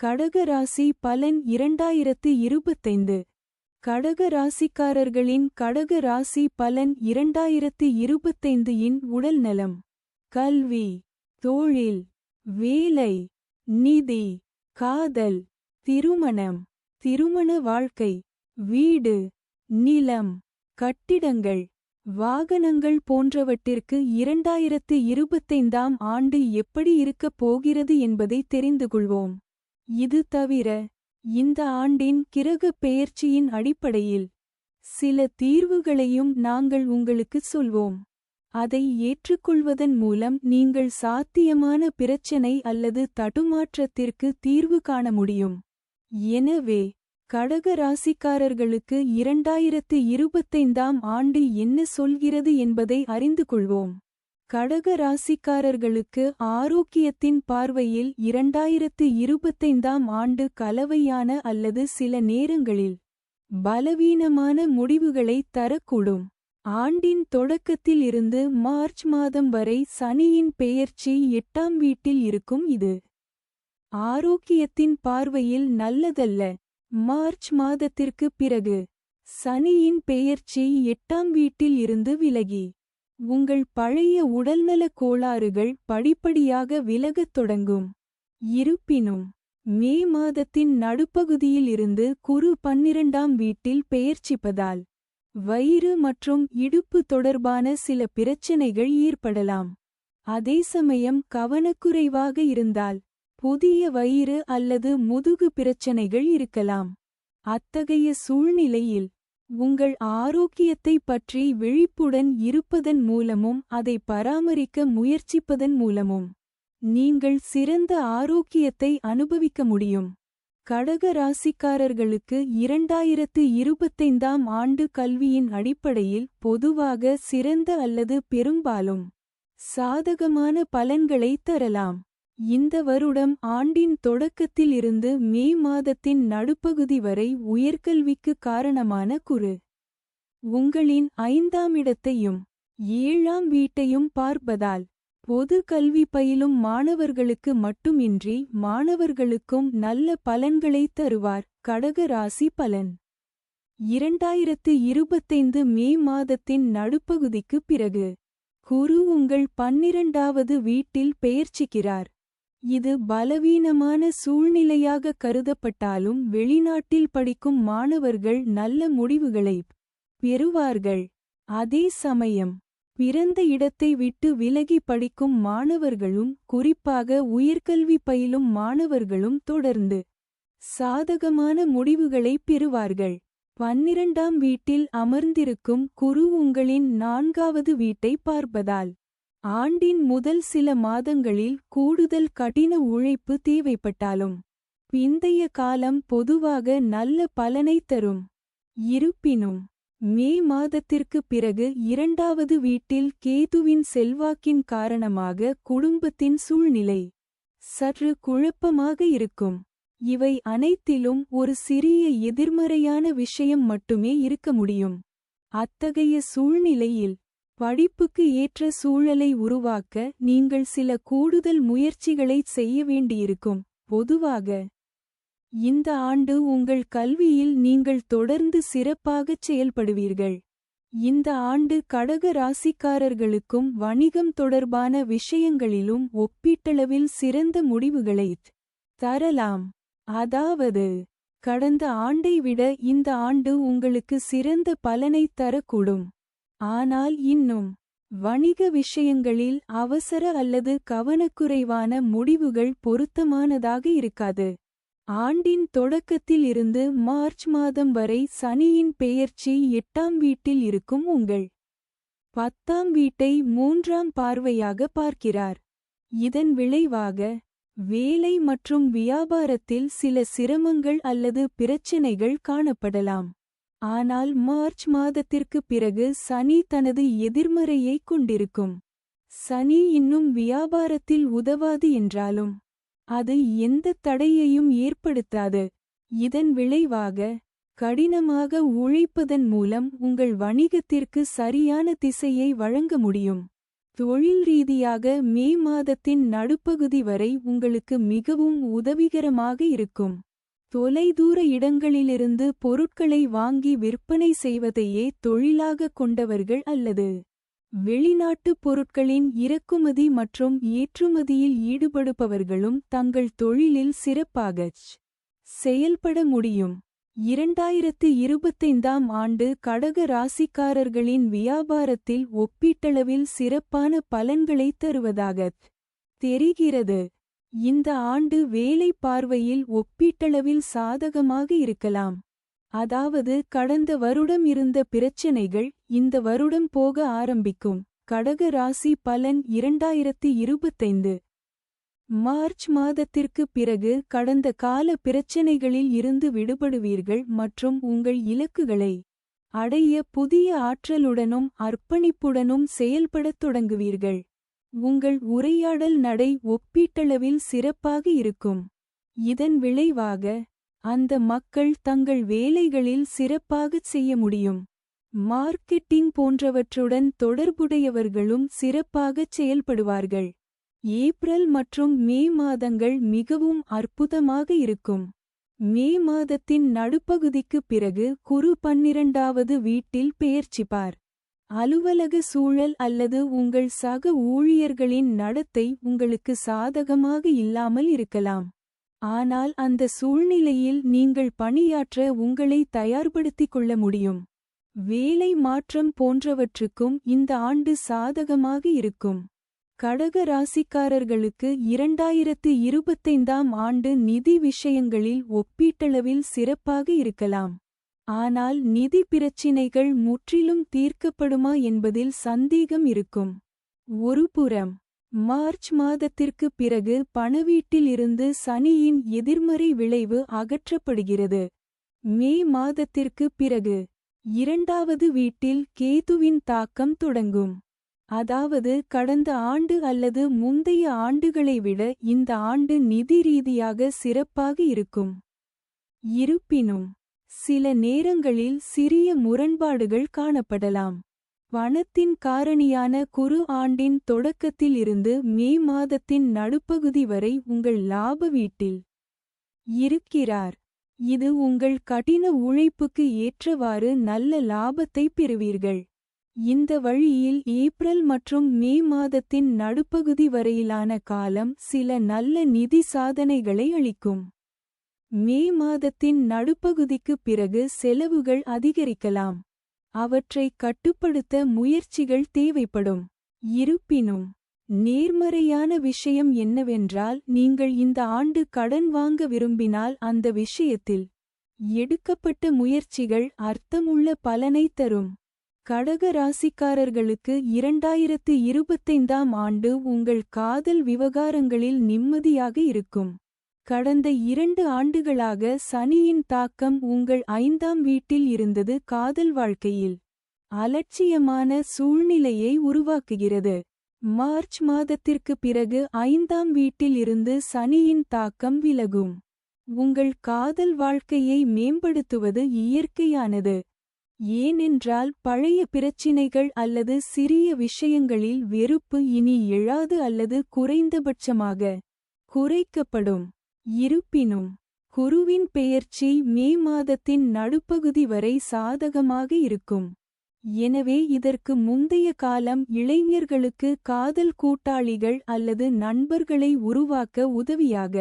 கடகராசி பலன் இரண்டாயிரத்து இருபத்தைந்து. கடக ராசிக்காரர்களின் கடக ராசி பலன் இரண்டாயிரத்து இருபத்தைந்து இன் உடல் நலம். கல்வி தொழில் வேலை நிதி காதல் திருமணம் திருமண வாழ்க்கை வீடு நிலம் கட்டிடங்கள் வாகனங்கள் போன்றவற்றிற்கு இரண்டாயிரத்து இருபத்தைந்தாம் ஆண்டு எப்படி இருக்கப் போகிறது என்பதை தெரிந்து கொள்வோம். இது தவிர இந்த ஆண்டின் கிரக பெயர்ச்சியின் அடிப்படையில் சில தீர்வுகளையும் நாங்கள் உங்களுக்குச் சொல்வோம். அதை ஏற்றுக்கொள்வதன் மூலம் நீங்கள் சாத்தியமான பிரச்சனை அல்லது தடுமாற்றத்திற்கு தீர்வு காண முடியும். எனவே கடக ராசிக்காரர்களுக்கு இரண்டாயிரத்து இருபத்தைந்தாம் ஆண்டு என்ன சொல்கிறது என்பதை அறிந்து கொள்வோம். கடக ராசிக்காரர்களுக்கு ஆரோக்கியத்தின் பார்வையில் இரண்டாயிரத்து இருபத்தைந்தாம் ஆண்டு கலவையான அல்லது சில நேரங்களில் பலவீனமான முடிவுகளை தரக்கூடும். ஆண்டின் தொடக்கத்தில் இருந்து மார்ச் மாதம் வரை சனியின் பெயர்ச்சி எட்டாம் வீட்டில் இருக்கும் இது. ஆரோக்கியத்தின் பார்வையில் நல்லதல்ல. மார்ச் மாதத்திற்கு பிறகு சனியின் பெயர்ச்சி எட்டாம் வீட்டில் இருந்து விலகி. உங்கள் பழைய உடல்நலக் கோளாறுகள் படிப்படியாக விலகத் தொடங்கும். இருப்பினும் மே மாதத்தின் நடுப்பகுதியில் இருந்து குரு பன்னிரண்டாம் வீட்டில் பெயர்ச்சிப்பதால் வயிறு மற்றும் இடுப்பு தொடர்பான சில பிரச்சினைகள் ஏற்படலாம். அதே சமயம் கவனக்குறைவாக இருந்தால் புதிய வயிறு அல்லது முதுகு பிரச்சனைகள் இருக்கலாம். அத்தகைய சூழ்நிலையில் உங்கள் ஆரோக்கியத்தை பற்றி விழிப்புடன் இருப்பதன் மூலமும் அதை பராமரிக்க முயற்சிப்பதன் மூலமும். நீங்கள் சிறந்த ஆரோக்கியத்தை அனுபவிக்க முடியும். கடக ராசிக்காரர்களுக்கு இரண்டாயிரத்து இருபத்தைந்தாம் ஆண்டு கல்வியின் அடிப்படையில் பொதுவாக சிறந்த அல்லது பெரும்பாலும் சாதகமான பலன்களை தரலாம். இந்த வருடம் ஆண்டின் தொடக்கத்தில் இருந்து மே மாதத்தின் நடுப்பகுதி வரை உயர்கல்விக்கு காரணமான குரு உங்களின் ஐந்தாம் இடத்தையும் ஏழாம் வீட்டையும் பார்ப்பதால் பொது கல்வி பயிலும் மாணவர்களுக்கு மட்டுமின்றி மாணவர்களுக்கும் நல்ல பலன்களை தருவார் கடக ராசி பலன். இரண்டாயிரத்து இருபத்தைந்து மே மாதத்தின் நடுப்பகுதிக்கு பிறகு குரு உங்கள் பன்னிரண்டாவது வீட்டில் பெயர்ச்சிக்கிறார். இது பலவீனமான சூழ்நிலையாக கருதப்பட்டாலும் வெளிநாட்டில் படிக்கும் மாணவர்கள் நல்ல முடிவுகளைப் பெறுவார்கள். அதே சமயம் பிறந்த இடத்தை விட்டு விலகி படிக்கும் மாணவர்களும் குறிப்பாக உயர்கல்வி பயிலும் மாணவர்களும் தொடர்ந்து சாதகமான முடிவுகளைப் பெறுவார்கள். பன்னிரண்டாம் வீட்டில் அமர்ந்திருக்கும் குரு உங்களின் நான்காவது வீட்டை பார்ப்பதால் ஆண்டின் முதல் சில மாதங்களில் கூடுதல் கடின உழைப்பு தேவைப்பட்டாலும் பிந்தைய காலம் பொதுவாக நல்ல பலனை தரும். இருப்பினும் மே மாதத்திற்கு பிறகு இரண்டாவது வீட்டில் கேதுவின் செல்வாக்கின் காரணமாக குடும்பத்தின் சூழ்நிலை சற்று குழப்பமாக இருக்கும். இவை அனைத்திலும் ஒரு சிறிய எதிர்மறையான விஷயம் மட்டுமே இருக்க முடியும். அத்தகைய சூழ்நிலையில் படிப்புக்கு ஏற்ற சூழலை உருவாக்க நீங்கள் சில கூடுதல் முயற்சிகளைச் செய்ய வேண்டியிருக்கும். பொதுவாக இந்த ஆண்டு உங்கள் கல்வியில் நீங்கள் தொடர்ந்து சிறப்பாகச் செயல்படுவீர்கள். இந்த ஆண்டு கடக ராசிக்காரர்களுக்கும் வணிகம் தொடர்பான விஷயங்களிலும் ஒப்பீட்டளவில் சிறந்த முடிவுகளைத் தரலாம். அதாவது கடந்த ஆண்டை விட இந்த ஆண்டு உங்களுக்கு சிறந்த பலனைத் தரக்கூடும். ஆனால் இன்னும் வணிக விஷயங்களில் அவசர அல்லது கவனக்குறைவான முடிவுகள் பொருத்தமானதாக இருக்காது. ஆண்டின் தொடக்கத்தில் இருந்து மார்ச் மாதம் வரை சனியின் பெயர்ச்சி எட்டாம் வீட்டில் இருக்கும் உங்கள் பத்தாம் வீட்டை மூன்றாம் பார்வையாக பார்க்கிறார். இதன் விளைவாக வேலை மற்றும் வியாபாரத்தில் சில சிரமங்கள் அல்லது பிரச்சினைகள் காணப்படலாம். ஆனால் மார்ச் மாதத்திற்கு பிறகு சனி தனது எதிர்மறையைக் கொண்டிருக்கும். சனி இன்னும் வியாபாரத்தில் உதவாது என்றாலும் அது எந்த தடையையும் ஏற்படுத்தாது. இதன் விளைவாக கடினமாக உழைப்பதன் மூலம் உங்கள் வணிகத்திற்கு சரியான திசையை வழங்க முடியும். தொழில் ரீதியாக மே மாதத்தின் நடுப்பகுதி வரை உங்களுக்கு மிகவும் உதவிகரமாக இருக்கும். தொலைதூர இடங்களிலிருந்து பொருட்களை வாங்கி விற்பனை செய்வதையே தொழிலாகக் கொண்டவர்கள் அல்லது வெளிநாட்டு பொருட்களின் இறக்குமதி மற்றும் ஏற்றுமதியில் ஈடுபடுபவர்களும் தங்கள் தொழிலில் சிறப்பாகச் செயல்பட முடியும். இரண்டாயிரத்து இருபத்தைந்தாம் ஆண்டு கடக ராசிக்காரர்களின் வியாபாரத்தில் ஒப்பீட்டளவில் சிறப்பான பலன்களைத் தருவதாகத் தெரிகிறது. இந்த ஆண்டு வேலை பார்வையில் ஒப்பீட்டளவில் சாதகமாக இருக்கலாம். அதாவது கடந்த வருடம் இருந்த பிரச்சினைகள் இந்த வருடம் போக ஆரம்பிக்கும். கடக ராசி பலன் இரண்டாயிரத்து இருபத்தைந்து. மார்ச் மாதத்திற்கு பிறகு கடந்த கால பிரச்சினைகளில் இருந்து விடுபடுவீர்கள் மற்றும் உங்கள் இலக்குகளை அடைய புதிய ஆற்றலுடனும் அர்ப்பணிப்புடனும் செயல்படத் தொடங்குவீர்கள். உங்கள் உரையாடல் நடை ஒப்பீட்டளவில் சிறப்பாக இருக்கும். இதன் விளைவாக அந்த மக்கள் தங்கள் வேலைகளில் சிறப்பாகச் செய்ய முடியும். மார்க்கெட்டிங் போன்றவற்றுடன் தொடர்புடையவர்களும் சிறப்பாகச் செயல்படுவார்கள். ஏப்ரல் மற்றும் மே மாதங்கள் மிகவும் அற்புதமாக இருக்கும். மே மாதத்தின் நடுப்பகுதிக்குப் பிறகு குரு பன்னிரண்டாவது வீட்டில் பெயர்ச்சிப்பார். அலுவலக சூழல் அல்லது உங்கள் சக ஊழியர்களின் நடத்தை உங்களுக்கு சாதகமாக இல்லாமல் இருக்கலாம். ஆனால் அந்த சூழ்நிலையில் நீங்கள் பணியாற்ற உங்களை தயார்படுத்திக் கொள்ள முடியும். வேலை மாற்றம் போன்றவற்றுக்கும் இந்த ஆண்டு சாதகமாக இருக்கும். கடக ராசிக்காரர்களுக்கு இரண்டாயிரத்து இருபத்தைந்தாம் ஆண்டு நிதி விஷயங்களில் ஒப்பீட்டளவில் சிறப்பாக இருக்கலாம். ஆனால் நிதி பிரச்சினைகள் முற்றிலும் தீர்க்கப்படுமா என்பதில் சந்தேகம் இருக்கும். ஒருபுறம் மார்ச் மாதத்திற்கு பிறகு பணவீட்டில் இருந்து சனியின் எதிர்மறை விளைவு அகற்றப்படுகிறது. மே மாதத்திற்கு பிறகு இரண்டாவது வீட்டில் கேதுவின் தாக்கம் தொடங்கும். அதாவது கடந்த ஆண்டு அல்லது முந்தைய ஆண்டுகளை விட இந்த ஆண்டு நிதி ரீதியாக சிறப்பாக இருக்கும். இருப்பினும் சில நேரங்களில் சிறிய முரண்பாடுகள் காணப்படலாம். பணத்தின் காரணியான குறு ஆண்டின் தொடக்கத்தில் இருந்து மே மாதத்தின் நடுப்பகுதி வரை உங்கள் லாப வீட்டில் இருக்கிறார். இது உங்கள் கடின உழைப்புக்கு ஏற்றவாறு நல்ல லாபத்தை பெறுவீர்கள். இந்த வழியில் ஏப்ரல் மற்றும் மே மாதத்தின் நடுப்பகுதி வரையிலான காலம் சில நல்ல நிதி சாதனைகளை அளிக்கும். மே மாதத்தின் நடுப்பகுதிக்குப் பிறகு செலவுகள் அதிகரிக்கலாம். அவற்றை கட்டுப்படுத்த முயற்சிகள் தேவைப்படும். இருப்பினும் நேர்மறையான விஷயம் என்னவென்றால் நீங்கள் இந்த ஆண்டு கடன் வாங்க விரும்பினால் அந்த விஷயத்தில் எடுக்கப்பட்ட முயற்சிகள் அர்த்தமுள்ள பலனைத் தரும். கடக ராசிக்காரர்களுக்கு இரண்டாயிரத்து இருபத்தைந்தாம் ஆண்டு உங்கள் காதல் விவகாரங்களில் நிம்மதியாக இருக்கும். கடந்த இரண்டு ஆண்டுகளாக சனியின் தாக்கம் உங்கள் ஐந்தாம் வீட்டில் இருந்தது காதல் வாழ்க்கையில். அலட்சியமான சூழ்நிலையை உருவாக்குகிறது. மார்ச் மாதத்திற்கு பிறகு ஐந்தாம் வீட்டில் இருந்து சனியின் தாக்கம் விலகும். உங்கள் காதல் வாழ்க்கையை மேம்படுத்துவது இயற்கையானது. ஏனென்றால் பழைய பிரச்சினைகள் அல்லது சிறிய விஷயங்களில் வெறுப்பு இனி எழாது அல்லது குறைந்தபட்சமாக குறைக்கப்படும். இருப்பினும் குருவின் பெயர்ச்சி மே மாதத்தின் நடுப்பகுதி வரை சாதகமாக இருக்கும். எனவே இதற்கு முந்தைய காலம் இளைஞர்களுக்கு காதல் கூட்டாளிகள் அல்லது நண்பர்களை உருவாக்க உதவியாக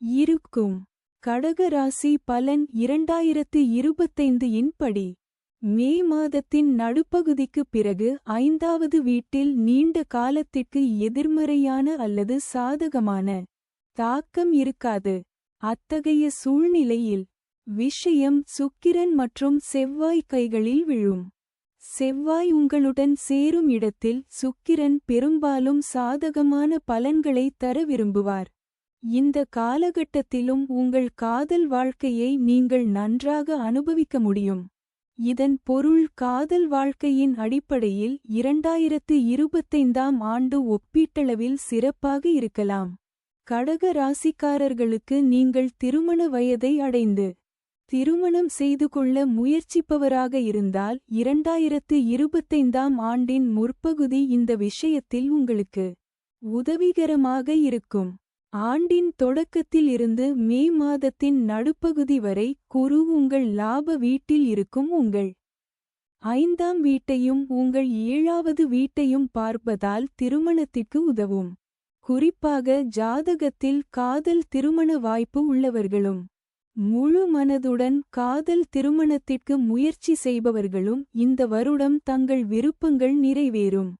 இருக்கும். கடக ராசி பலன் இரண்டாயிரத்து இருபத்தைந்து இன்படி மே மாதத்தின் நடுப்பகுதிக்குப் பிறகு ஐந்தாவது வீட்டில் நீண்ட காலத்திற்கு எதிர்மறையான அல்லது சாதகமான தாக்கம் இருக்காது. அத்தகைய சூழ்நிலையில் விஷயம் சுக்கிரன் மற்றும் செவ்வாய் கைகளில் விழும். செவ்வாய் உங்களுடன் சேரும் இடத்தில் சுக்கிரன் பெரும்பாலும் சாதகமான பலன்களை தர விரும்புவார். இந்த காலகட்டத்திலும் உங்கள் காதல் வாழ்க்கையை நீங்கள் நன்றாக அனுபவிக்க முடியும். இதன் பொருள் காதல் வாழ்க்கையின் அடிப்படையில் இரண்டாயிரத்து இருபத்தைந்தாம் ஆண்டு ஒப்பீட்டளவில் சிறப்பாக இருக்கலாம். கடக ராசிக்காரர்களுக்கு நீங்கள் திருமண வயதை அடைந்து திருமணம் செய்து கொள்ள முயற்சிப்பவராக இருந்தால் இரண்டாயிரத்து இருபத்தைந்தாம் ஆண்டின் முற்பகுதி இந்த விஷயத்தில் உங்களுக்கு உதவிகரமாக இருக்கும். ஆண்டின் தொடக்கத்தில் இருந்து மே மாதத்தின் நடுப்பகுதி வரை குரு உங்கள் லாப வீட்டில் இருக்கும் உங்கள் ஐந்தாம் வீட்டையும் உங்கள் ஏழாவது வீட்டையும் பார்ப்பதால் திருமணத்திற்கு உதவும். குறிப்பாக ஜாதகத்தில் காதல் திருமண வாய்ப்பு உள்ளவர்களும் முழு மனதுடன் காதல் திருமணத்திற்கு முயற்சி செய்பவர்களும் இந்த வருடம் தங்கள் விருப்பங்கள் நிறைவேறும்.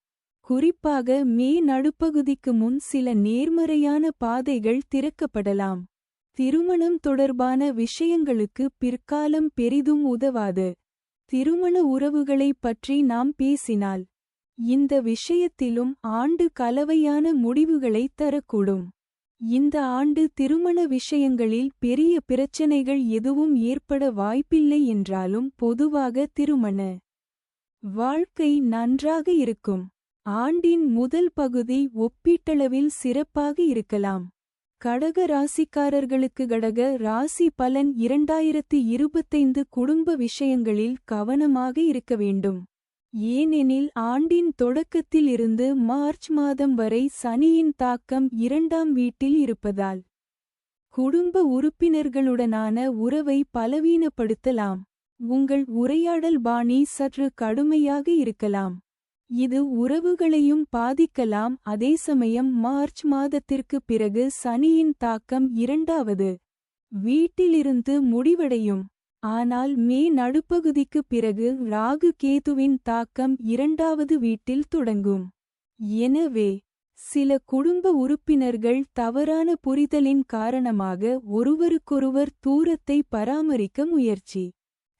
குறிப்பாக மே நடுப்பகுதிக்கு முன் சில நேர்மறையான பாதைகள் திறக்கப்படலாம். திருமணம் தொடர்பான விஷயங்களுக்கு பிற்காலம் பெரிதும் உதவாது. திருமண உறவுகளைப் பற்றி நாம் பேசினால் இந்த விஷயத்திலும் ஆண்டு கலவையான முடிவுகளைத் தரக்கூடும். இந்த ஆண்டு திருமண விஷயங்களில் பெரிய பிரச்சனைகள் எதுவும் ஏற்பட வாய்ப்பில்லை என்றாலும் பொதுவாக திருமண வாழ்க்கை நன்றாக இருக்கும். ஆண்டின் முதல் பகுதி ஒப்பீட்டளவில் சிறப்பாக இருக்கலாம். கடக ராசிக்காரர்களுக்கு கடக ராசி பலன் இரண்டாயிரத்து இருபத்தைந்து குடும்ப விஷயங்களில் கவனமாக இருக்க வேண்டும். ஏனெனில் ஆண்டின் தொடக்கத்தில் இருந்து மார்ச் மாதம் வரை சனியின் தாக்கம் இரண்டாம் வீட்டில் இருப்பதால் குடும்ப உறுப்பினர்களுடனான உறவை பலவீனப்படுத்தலாம். உங்கள் உரையாடல் பாணி சற்று கடுமையாக இருக்கலாம். இது உறவுகளையும் பாதிக்கலாம். அதே சமயம் மார்ச் மாதத்திற்கு பிறகு சனியின் தாக்கம் இரண்டாவது வீட்டிலிருந்து முடிவடையும். ஆனால் மே நடுப்பகுதிக்கு பிறகு ராகு கேதுவின் தாக்கம் இரண்டாவது வீட்டில் தொடங்கும். எனவே சில குடும்ப உறுப்பினர்கள் தவறான புரிதலின் காரணமாக ஒருவருக்கொருவர் தூரத்தை பராமரிக்க முயற்சி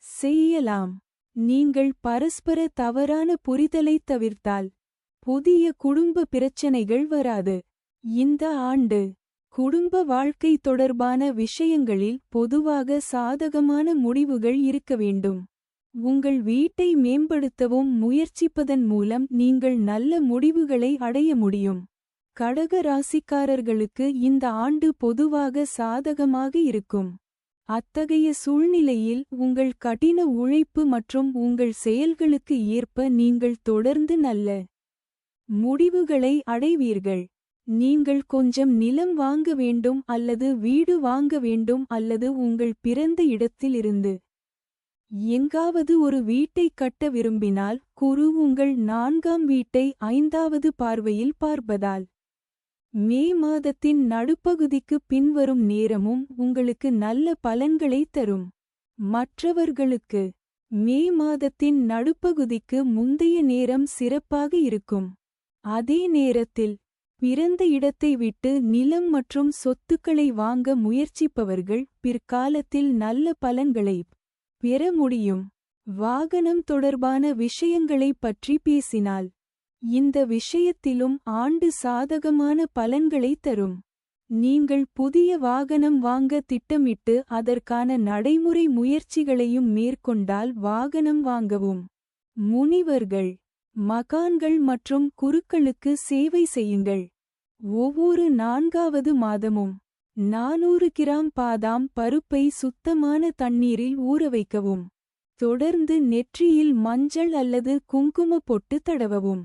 செய்யலாம். நீங்கள் பரஸ்பர தவறான புரிதலைத் தவிர்த்தால் புதிய குடும்ப பிரச்சனைகள் வராது. இந்த ஆண்டு குடும்ப வாழ்க்கை தொடர்பான விஷயங்களில் பொதுவாக சாதகமான முடிவுகள் இருக்க வேண்டும். உங்கள் வீட்டை மேம்படுத்தவும் முயற்சிப்பதன் மூலம் நீங்கள் நல்ல முடிவுகளை அடைய முடியும். கடக ராசிக்காரர்களுக்கு இந்த ஆண்டு பொதுவாக சாதகமாக இருக்கும். அத்தகைய சூழ்நிலையில் உங்கள் கடின உழைப்பு மற்றும் உங்கள் செயல்களுக்கு ஏற்ப நீங்கள் தொடர்ந்து நல்ல முடிவுகளை அடைவீர்கள். நீங்கள் கொஞ்சம் நிலம் வாங்க வேண்டும் அல்லது வீடு வாங்க வேண்டும் அல்லது உங்கள் பிறந்த இடத்திலிருந்து எங்காவது ஒரு வீட்டைக் கட்ட விரும்பினால் குரு உங்கள் நான்காம் வீட்டை ஐந்தாவது பார்வையில் பார்ப்பதால். மே மாதத்தின் நடுப்பகுதிக்கு பின்வரும் நேரமும் உங்களுக்கு நல்ல பலன்களை தரும். மற்றவர்களுக்கு மே மாதத்தின் நடுப்பகுதிக்கு முந்தைய நேரம் சிறப்பாக இருக்கும். அதே நேரத்தில் பிறந்த இடத்தை விட்டு நிலம் மற்றும் சொத்துக்களை வாங்க முயற்சிப்பவர்கள் பிற்காலத்தில் நல்ல பலன்களை பெற முடியும். வாகனம் தொடர்பான விஷயங்களைப் பற்றி பேசினால் இந்த விஷயத்திலும் ஆண்டு சாதகமான பலன்களை தரும். நீங்கள் புதிய வாகனம் வாங்க திட்டமிட்டு அதற்கான நடைமுறை முயற்சிகளையும் மேற்கொண்டால் வாகனம் வாங்கவும். முனிவர்கள் மகான்கள் மற்றும் குருக்களுக்கு சேவை செய்யுங்கள். ஒவ்வொரு நான்காவது மாதமும் நானூறு கிராம் பாதாம் பருப்பை சுத்தமான தண்ணீரில் ஊற வைக்கவும். தொடர்ந்து நெற்றியில் மஞ்சள் அல்லது குங்கும பொட்டு தடவவும்.